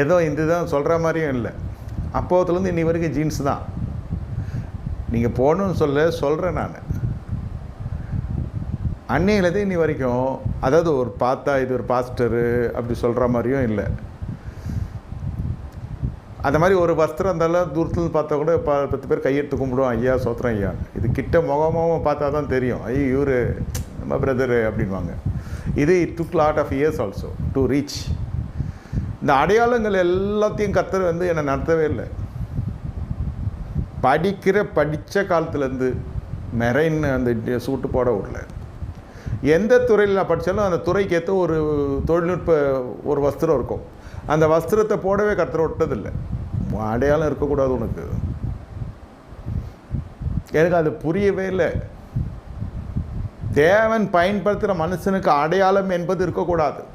ஏதோ இந்த தான் சொல்கிற மாதிரியும் இல்லை. அப்போத்துலேருந்து இன்னி வரைக்கும் ஜீன்ஸ் தான். நீங்கள் போகணும்னு சொல்ல சொல்கிறேன் நான். அன்னையிலேருந்து இன்னி வரைக்கும் அதாவது ஒரு பார்த்தா இது ஒரு பாஸ்டரு அப்படி சொல்கிற மாதிரியும் இல்லை. அந்த மாதிரி ஒரு வஸ்திரம் இருந்தாலும் தூரத்துலேருந்து பார்த்தா கூட ப பத்து பேர் கையெடுத்து கும்பிடுவோம் ஐயா சோத்திரம் ஐயா. இது கிட்ட முகமாக பார்த்தா தான் தெரியும். ஐயோ இவர் நம்ம பிரதரு அப்படின்வாங்க. இது it took lot of years also to reach இந்த அடையாளங்கள் எல்லாத்தையும் கத்தர் வந்து என்னை நடத்தவே இல்லை. படிக்கிற படித்த காலத்துலேருந்து மெரைன்னு அந்த சூட்டு போட விடல. எந்த துறையில் நான் படித்தாலும் அந்த துறைக்கு ஏற்ற ஒரு தொழில்நுட்ப ஒரு வஸ்திரம் இருக்கும். அந்த வஸ்திரத்தை போடவே கத்தர் விட்டதில்லை அடையாளம் இருக்கக்கூடாது உனக்கு. எனக்கு அது புரியவே இல்லை. தேவன் பயன்படுத்துகிற மனுஷனுக்கு அடையாளம் என்பது இருக்கக்கூடாது.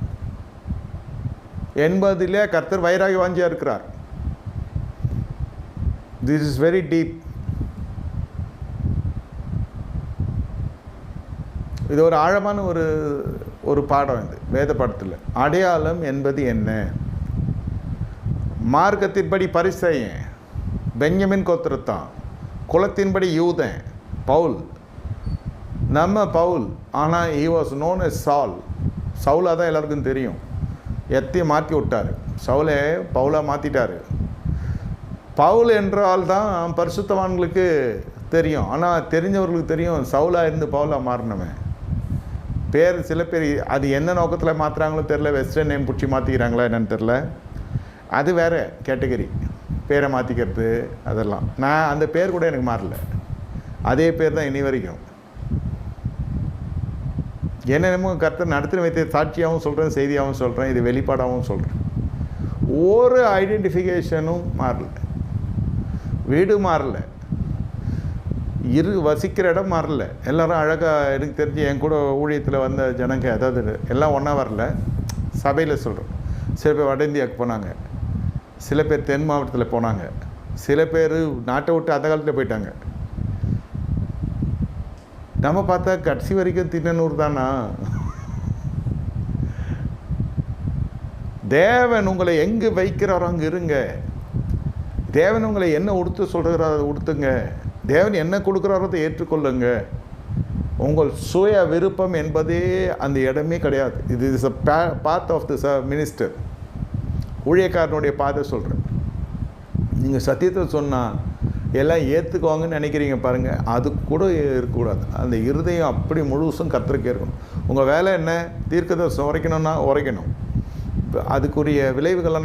என்பதிலே கர்த்தர் வைராகி வாஞ்சியாக இருக்கிறார். திஸ் இஸ் வெரி டீப் இது ஒரு ஆழமான ஒரு ஒரு பாடம் இது வேத பாடத்தில். அடையாளம் என்பது என்ன? மார்க்கத்தின்படி பரிசையன் பெஞ்சமின் கோத்திரத்தான் குலத்தின்படி யூதன் பவுல். நம்ம பவுல் ஆனால் ஈ வாஸ் நோன் எஸ் சால் சவுலாக தான் எல்லாருக்கும் தெரியும். எத்தையும் மாற்றி விட்டார். சவுலே பவுலாக மாற்றிட்டார் பவுல் என்றால் தான் பரிசுத்தவான்களுக்கு தெரியும். ஆனால் தெரிஞ்சவர்களுக்கு தெரியும் சவுலாக இருந்து பவுலாக மாறினவன் பேர் சில பேர் அது என்ன நோக்கத்தில் மாற்றுறாங்களோ தெரில வெஸ்டர்ன் நேம் பிடிச்சி மாற்றிக்கிறாங்களா என்னென்னு தெரில அது வேறு கேட்டகரி. பேரை மாற்றிக்கிறது அதெல்லாம். நான் அந்த பேர் கூட எனக்கு மாறல. அதே பேர் தான் இனி வரைக்கும். என்னென்னமோ கர்த்தர் நடத்தின வைத்த சாட்சியாகவும் சொல்கிறேன் செய்தியாகவும் சொல்கிறேன் இது வெளிப்பாடாகவும் சொல்கிறேன் ஒரு ஐடென்டிஃபிகேஷனும் மாறல. வீடு மாறல. இரு வசிக்கிற இடம் மாறல. எல்லாரும் அழகாக எனக்கு தெரிஞ்சு என் கூட ஊழியத்தில் வந்த ஜனங்க அதாவது எல்லாம் ஒன்றா வரல. சபையில் சொல்கிறோம் சில பேர் வட இந்தியாவுக்கு போனாங்க. சில பேர் தென் மாவட்டத்தில் போனாங்க. சில பேர் நாட்டை விட்டு அந்த காலத்தில் போயிட்டாங்க. நம்ம பார்த்தா கடைசி வரைக்கும் திண்ணனூர் தானா? தேவன் உங்களை எங்கு வைக்கிறாரோ அங்கே இருங்க. தேவன் உங்களை என்ன உடுத்து சொல்கிறாரோ அதை உடுத்துங்க. தேவன் என்ன கொடுக்குறாரோ அதை ஏற்றுக்கொள்ளுங்க. உங்கள் சுய விருப்பம் என்பதே அந்த இடமே கிடையாது. இது இஸ் அ பாத் ஆஃப் த ச மினிஸ்டர் ஊழியக்காரனுடைய பாதை சொல்கிறேன் நீங்கள் சத்தியத்தை சொன்னால் எல்லாம் ஏற்றுக்குவாங்கன்னு நினைக்கிறீங்க பாருங்கள் அது கூட இருக்கக்கூடாது. அந்த இருதயம் அப்படி முழுசும் கத்திரிக்கே இருக்கணும் உங்கள் வேலை என்ன? தீர்க்கதரிசனம் உரைக்கணும்னா உரைக்கணும். அதுக்குரிய விளைவுகள்லாம்